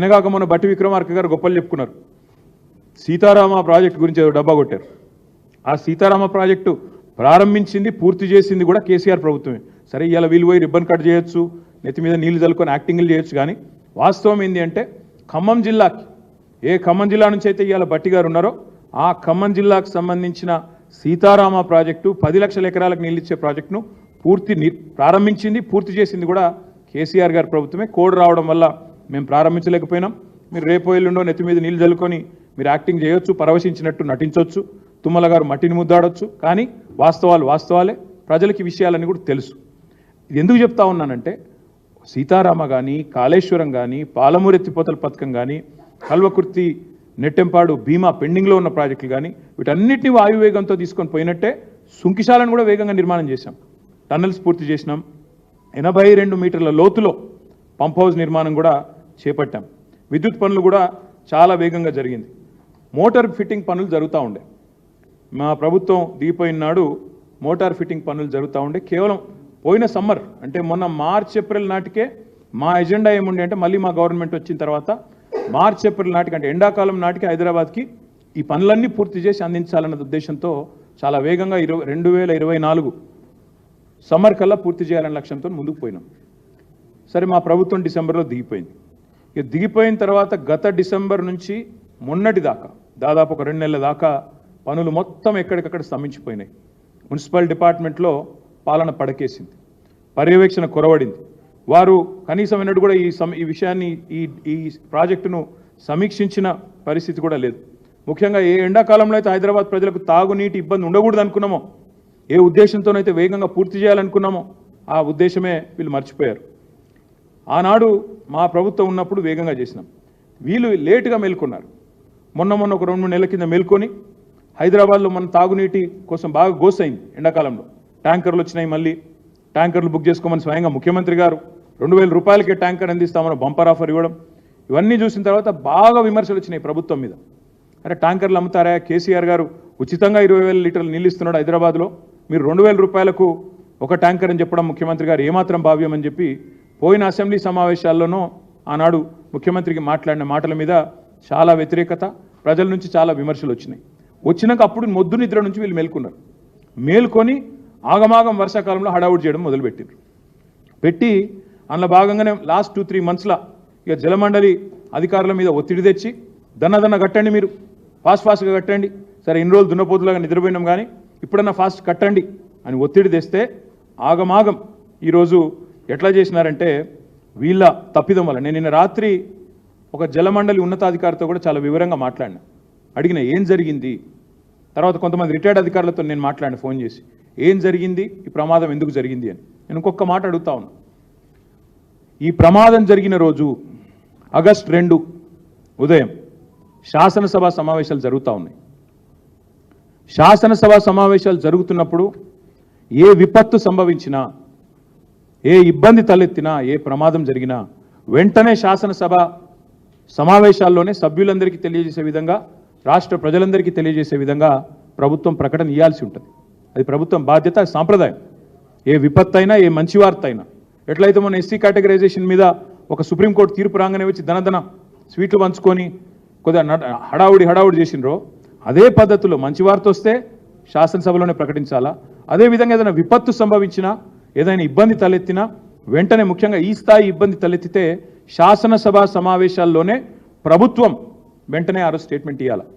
నిన్నగాక మొన్న బట్టి విక్రమార్క గారు గొప్పలు చెప్పుకున్నారు. సీతారామ ప్రాజెక్టు గురించి డబ్బా కొట్టారు. ఆ సీతారామ ప్రాజెక్టు ప్రారంభించింది పూర్తి చేసింది కూడా కేసీఆర్ ప్రభుత్వమే. సరే ఇలా వీలు పోయి రిబ్బన్ కట్ చేయొచ్చు నెత్తి మీద నీళ్ళు చల్లుకొని యాక్టింగ్లు చేయొచ్చు కానీ వాస్తవం ఏంటి అంటే ఖమ్మం జిల్లాకి ఏ ఖమ్మం జిల్లా నుంచి అయితే ఇవాళ బట్టి గారు ఉన్నారో ఆ ఖమ్మం జిల్లాకు సంబంధించిన సీతారామ ప్రాజెక్టు పది లక్షల ఎకరాలకు నీళ్ళు ఇచ్చే ప్రాజెక్టును పూర్తి ప్రారంభించింది పూర్తి చేసింది కూడా కేసీఆర్ గారి ప్రభుత్వమే. కోడ్ రావడం వల్ల మేము ప్రారంభించలేకపోయినాం. మీరు రేపు ఎల్లుండో నెత్తి మీద నీళ్ళు చల్లుకొని మీరు యాక్టింగ్ చేయొచ్చు పరవశించినట్టు నటించవచ్చు తుమ్మల గారు మట్టిని ముద్దాడొచ్చు. కానీ వాస్తవాలు వాస్తవాలే ప్రజలకి విషయాలన్నీ కూడా తెలుసు. ఇది ఎందుకు చెప్తా ఉన్నానంటే సీతారామ కానీ కాళేశ్వరం కానీ పాలమూరు ఎత్తిపోతల పథకం కానీ కల్వకుర్తి నెట్టెంపాడు భీమా పెండింగ్లో ఉన్న ప్రాజెక్టులు కానీ వీటన్నిటిని వాయువేగంతో తీసుకొని పోయినట్టే సుంకిశాలను కూడా వేగంగా నిర్మాణం చేశాం. టన్నెల్స్ పూర్తి చేసినాం. ఎనభై రెండు మీటర్ల లోతులో పంప్ హౌస్ నిర్మాణం కూడా చేపట్టాం. విద్యుత్ పనులు కూడా చాలా వేగంగా జరిగింది. మోటార్ ఫిట్టింగ్ పనులు జరుగుతూ ఉండే. మా ప్రభుత్వం దిగిపోయిన నాడు మోటార్ ఫిట్టింగ్ పనులు జరుగుతూ ఉండే. కేవలం పోయిన సమ్మర్ అంటే మొన్న మార్చ్ ఏప్రిల్ నాటికే మా ఎజెండా ఏముండే అంటే మళ్ళీ మా గవర్నమెంట్ వచ్చిన తర్వాత మార్చ్ ఏప్రిల్ నాటికి అంటే ఎండాకాలం నాటికి హైదరాబాద్కి ఈ పనులన్నీ పూర్తి చేసి అందించాలన్న ఉద్దేశంతో చాలా వేగంగా ఇరవై రెండు వేల ఇరవై నాలుగు సమ్మర్ కల్లా పూర్తి చేయాలనే లక్ష్యంతో ముందుకు పోయినాం. సరే మా ప్రభుత్వం డిసెంబర్లో దిగిపోయింది. ఇక దిగిపోయిన తర్వాత గత డిసెంబర్ నుంచి మొన్నటి దాకా దాదాపు ఒక రెండు నెలల దాకా పనులు మొత్తం ఎక్కడికక్కడ స్తంభించిపోయినాయి. మున్సిపల్ డిపార్ట్మెంట్లో పాలన పడకేసింది. పర్యవేక్షణ కొరవడింది. వారు కనీసం కూడా ఈ సమ ఈ విషయాన్ని ఈ ఈ ప్రాజెక్టును సమీక్షించిన పరిస్థితి కూడా లేదు. ముఖ్యంగా ఏ ఎండాకాలంలో అయితే హైదరాబాద్ ప్రజలకు తాగునీటి ఇబ్బంది ఉండకూడదు అనుకున్నామో ఏ ఉద్దేశంతోనైతే వేగంగా పూర్తి చేయాలనుకున్నామో ఆ ఉద్దేశమే వీళ్ళు మర్చిపోయారు. ఆనాడు మా ప్రభుత్వం ఉన్నప్పుడు వేగంగా చేసినాం. వీళ్ళు లేటుగా మేల్కొన్నారు. మొన్న మొన్న ఒక రెండు మూడు నెలల కింద మేల్కొని హైదరాబాద్లో మన తాగునీటి కోసం బాగా గోసైంది ఎండాకాలంలో. ట్యాంకర్లు వచ్చినాయి మళ్ళీ. ట్యాంకర్లు బుక్ చేసుకోమని స్వయంగా ముఖ్యమంత్రి గారు రెండు వేల రూపాయలకే ట్యాంకర్ అందిస్తామని బంపర్ ఆఫర్ ఇవ్వడం ఇవన్నీ చూసిన తర్వాత బాగా విమర్శలు వచ్చినాయి ప్రభుత్వం మీద. అరే ట్యాంకర్లు అమ్ముతారా? కేసీఆర్ గారు ఉచితంగా ఇరవై వేల లీటర్లు నీళ్ళు ఇస్తున్నాడు హైదరాబాద్లో. మీరు రెండు వేల రూపాయలకు ఒక ట్యాంకర్ అని చెప్పడం ముఖ్యమంత్రి గారు ఏమాత్రం భావ్యం అని చెప్పి పోయిన అసెంబ్లీ సమావేశాల్లోనూ ఆనాడు ముఖ్యమంత్రికి మాట్లాడిన మాటల మీద చాలా వ్యతిరేకత ప్రజల నుంచి చాలా విమర్శలు వచ్చినాయి. వచ్చినాక అప్పుడు మొద్దు నిద్ర నుంచి వీళ్ళు మేల్కొన్నారు. మేల్కొని ఆగమాగం వర్షాకాలంలో హడావుడి చేయడం మొదలుపెట్టారు పెట్టి అందులో భాగంగానే లాస్ట్ టూ త్రీ మంత్స్లో ఇక జలమండలి అధికారుల మీద ఒత్తిడి తెచ్చి దన్న దన్న కట్టండి మీరు ఫాస్ట్ ఫాస్ట్గా కట్టండి. సరే ఇన్ని రోజులు దున్నపోతులాగా నిద్రపోయినాం కానీ ఇప్పుడన్నా ఫాస్ట్ కట్టండి అని ఒత్తిడి తెస్తే ఆగమాగం ఈరోజు ఎట్లా చేసినారంటే వీళ్ళ తప్పిదం వల్ల. నేను నిన్న రాత్రి ఒక జలమండలి ఉన్నతాధికారితో కూడా చాలా వివరంగా మాట్లాడినా. అడిగిన ఏం జరిగింది? తర్వాత కొంతమంది రిటైర్డ్ అధికారులతో నేను మాట్లాడిన ఫోన్ చేసి. ఏం జరిగింది? ఈ ప్రమాదం ఎందుకు జరిగింది? అని. నేను ఇంకొక మాట అడుగుతా ఉన్నా. ఈ ప్రమాదం జరిగిన రోజు ఆగస్ట్ రెండు ఉదయం శాసనసభ సమావేశాలు జరుగుతూ ఉన్నాయి. శాసనసభ సమావేశాలు జరుగుతున్నప్పుడు ఏ విపత్తు సంభవించినా ఏ ఇబ్బంది తలెత్తినా ఏ ప్రమాదం జరిగినా వెంటనే శాసనసభ సమావేశాల్లోనే సభ్యులందరికీ తెలియజేసే విధంగా రాష్ట్ర ప్రజలందరికీ తెలియజేసే విధంగా ప్రభుత్వం ప్రకటన ఇవ్వాల్సి ఉంటుంది. అది ప్రభుత్వం బాధ్యత సాంప్రదాయం. ఏ విపత్తు అయినా ఏ మంచి వార్త అయినా ఎట్లయితే మన ఎస్సీ కేటగరైజేషన్ మీద ఒక సుప్రీంకోర్టు తీర్పు రాగానే వచ్చి ధనధన స్వీట్లు పంచుకొని కొద్దిగా హడావుడి హడావుడి చేసినరో అదే పద్ధతిలో మంచి వార్త వస్తే శాసనసభలోనే ప్రకటించాలా? అదేవిధంగా ఏదైనా విపత్తు సంభవించినా ఏదైనా ఇబ్బంది తలెత్తినా వెంటనే ముఖ్యంగా ఈ స్థాయి ఇబ్బంది తలెత్తితే శాసనసభ సమావేశాల్లోనే ప్రభుత్వం వెంటనే ఆరో స్టేట్మెంట్ ఇవ్వాలి